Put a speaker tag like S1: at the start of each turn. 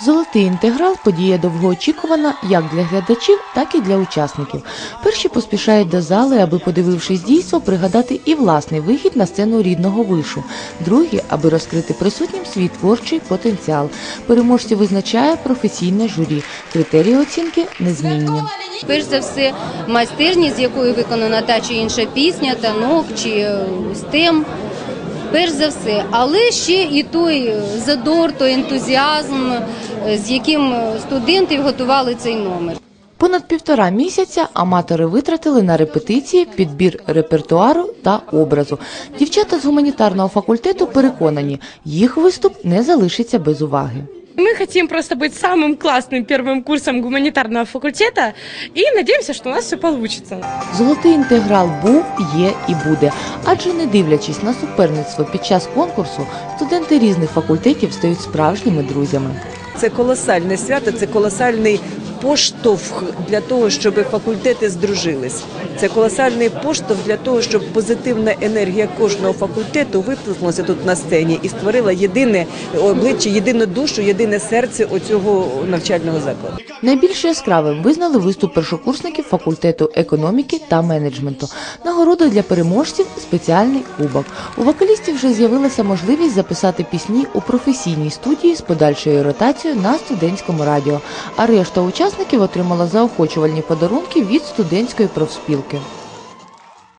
S1: Золотий інтеграл подія довгоочікувана як для глядачів, так і для учасників. Перші поспішають до зали, аби, подивившись дійство, пригадати і власний вихід на сцену рідного вишу. Другі, аби розкрити присутнім свій творчий потенціал. Переможці визначає професійне журі. Критерії оцінки незмінні.
S2: Перш за все, майстерність, з якою виконана та чи інша пісня, танок чи е, стем. Перш за все, але ще і той задор, той ентузіазм, е, з яким студенти готували цей номер.
S1: Понад півтора місяця аматори витратили на репетиції, підбір репертуару та образу. Дівчата з гуманітарного факультету переконані, їх виступ не залишиться без уваги.
S3: Мы хотим просто быть самым классным первым курсом гуманитарного факультета и надеемся, что у нас все получится.
S1: Золотий інтеграл був, є і буде. Адже не дивлячись на суперництво під час конкурсу, студенти різних факультетів стають справжніми друзями.
S4: Це колосальне свято, це колосальний поштовх для того, щоб факультети здружились. Це колосальний поштовх для того, щоб позитивна енергія кожного факультету виплеснулася тут на сцені і створила єдине обличчя, єдину душу, єдине серце оцього навчального закладу.
S1: Найбільш яскравим визнали виступ першокурсників факультету економіки та менеджменту. Нагорода для переможців спеціальний кубок. У вокалістів вже з'явилася можливість записати пісні у професійній студії з подальшою ротацією на студентському радіо. А решта учасників отримала заохочувальні подарунки від студентської профспілки.